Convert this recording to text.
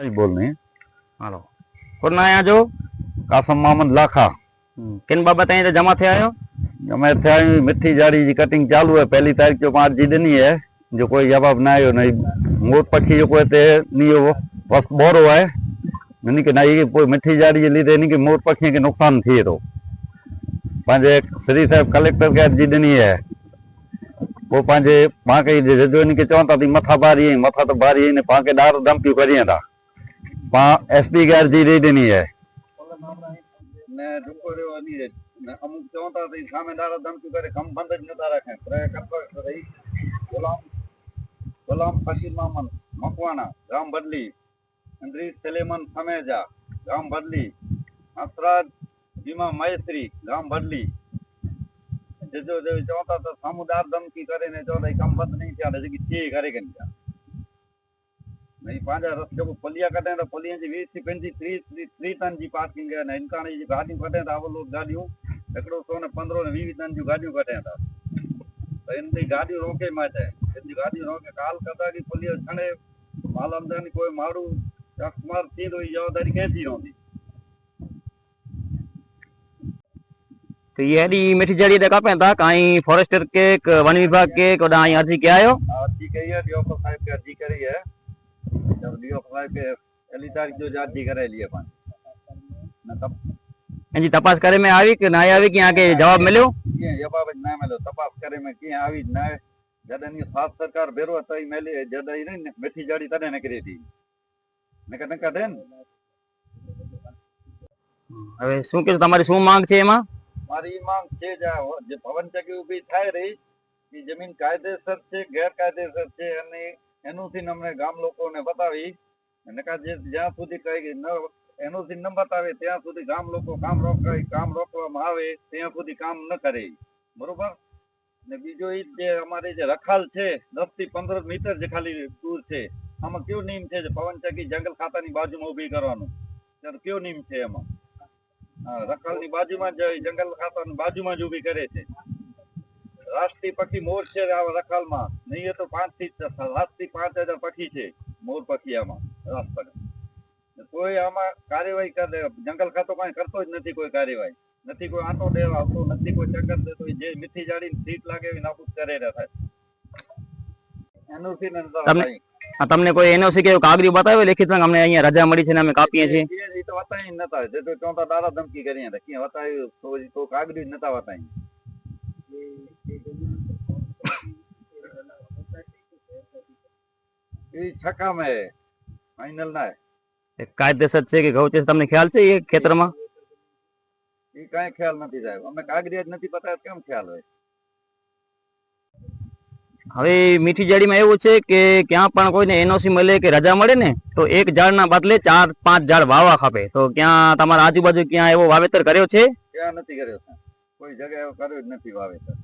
बोल रहे हैं हेलो कौन ना आया जो कासम मोहम्मद लाखा किन बाबत आए जमा थे आयो जमा थे आयो मिठी जाड़ी जी कटिंग चालू है पहली तारीख जो पांच जी दिनी है जो कोई जवाब ना आयो नहीं मोट पक्षी जो कोई ते नहीं हो बस बोर हुआ है नहीं कि ना ये कोई मिठी जाड़ी जी लीधे नहीं कि मोट पक्षी के नुकसान थिए तो पंहिंजे श्री साहिब कलेक्टर खे जी ॾिनी आहे पोइ पंहिंजे पाण खे जजोनि खे चवनि था थी मथां भारी आहीं मथां त भारी आहीं पाण खे ॾार धमकियूं करियूं था એસ પી ગારજી રેટની હે ને ઢુકો રેવા ની હે અમુક ચોંતા થઈ સામે દાડા ધમકી કરે કમ બંધ જ નતા રાખે પ્રય કરતો રહી. ગુલામ ગુલામ ફકીર મામન, મકવાણા ગામ બદલી અંદ્રી સલેમન સમેજા ગામ બદલી હસરાજ જીમા મૈત્રી ગામ બદલી જજો દેવી ચોંતા તો સમુદાર ધમકી કરીને ચોંતા કમ બંધ નહીં થયા. જગી ઠીક હરે નહીં नहीं पंहिंजा रस्ते को पुलिया कढे त पुलिया जी वीह पंजी टीह टीह टन जी पार्किंग आहे न इनकाणी जी गाॾियूं कढनि था उहे लोग गाॾियूं हिकिड़ो सौ न पंद्रहं न वीह टन जूं गाॾियूं कढनि था त इन जी गाॾियूं रोके मां चए इन जी गाॾियूं रोके काल कंदा की पुलिस खणे माल आमदनी कोई माण्हू शख्समार थींदो ई जवाबदारी कंहिंजी रहंदी तो ये हेॾी मिठी जड़ी ते कापे था काई फॉरेस्टर के क- वन विभाग के कोॾा आई अर्जी कया आयो अर्जी कई है डीओपी साहिब खे अर्जी करी है એની તપાસ કરે મેં આવી કે ના આવી ક્યાં કે જવાબ મળ્યો જવાબ જ ના મળ્યો તપાસ કરે મેં ક્યાં આવી ના જડની સાત સરકાર ભેરો થઈ મેલી જડાઈ રહી ને મેઠી જાડી તને નીકળી હતી નકર નકર દે ને હવે શું કે તમારી શું માંગ છે એમાં? મારી માંગ છે જે ભવન ચકી ઊભી થાય રહી એ જમીન કાયદેસર છે ગેરકાયદેસર છે અને એનુંથી અમને ગામ લોકોને બતાવી જ્યાં સુધી કઈ ન એનુંથી ન બતાવે ત્યાં સુધી ગામ લોકો કામ રોકાય કામ રોકવામાં આવે, ત્યાં સુધી કામ ન કરે. બરોબર? ને બીજો ઈ જે અમારી જે રખાલ છે દસથી પંદર મીટર જે ખાલી દૂર છે, આમાં કયો નિયમ છે પવન ચક્કી જંગલ ખાતાની બાજુમાં ઊભી કરવાનું? કયો નિયમ છે એમાં? રખાલ રખાલની બાજુમાં જ જંગલ ખાતાની બાજુમાં જ ઊભી કરે છે. રાષ્ટ્રીય પક્ષી મોર છે રખાલમાં. નહીં તો પાંચથી સાતથી પાંચ હજાર પક્ષી છે મોર પક્ષી આમાં રાષ્ટ્ર કોઈ આમાં કાર્યવાહી કરે જંગલ ખાતો કઈ કરતો જ નથી કોઈ કાર્યવાહી. નથી કોઈ આંટો દેવા આવતો નથી કોઈ ચક્કર દેતો. જે મીઠી જાડીને સીટ લાગે એવી નાબૂદ કરે થાય. એનું તમને- કોઈ. એનઓસી કે કાગરી બતાવે લેખિતમાં કે અમને અહીંયા રજા મળી છે ને અમે કાપીએ છીએ? એ તો વતાઈ નતા. જે તો ચોથા દાડા ધમકી કરી હતા. ક્યાં વતાવ્યું તો જ નતા વતાઈ એ છકામે ફાઇનલ ના. કાયદેસર છે કે ગૌ છે તમને ખ્યાલ છે એ ખેતરમાં? એ કઈ ખ્યાલ નથી સાહેબ. અમે કાગડી જ નથી બતાવ્યા કેમ ખ્યાલ હોય? હવે મીઠી જાડીમાં એવું છે કે ક્યાં પણ કોઈને એનઓસી મળે કે રજા મળે ને તો એક ઝાડના બદલે ચાર પાંચ ઝાડ વાવવા ખપે. તો ક્યાં તમારા આજુબાજુ ક્યાં એવો વાવેતર કર્યો છે? ક્યાં નથી કર્યો કોઈ જગ્યાએ કર્યું જ નથી વાવેતર.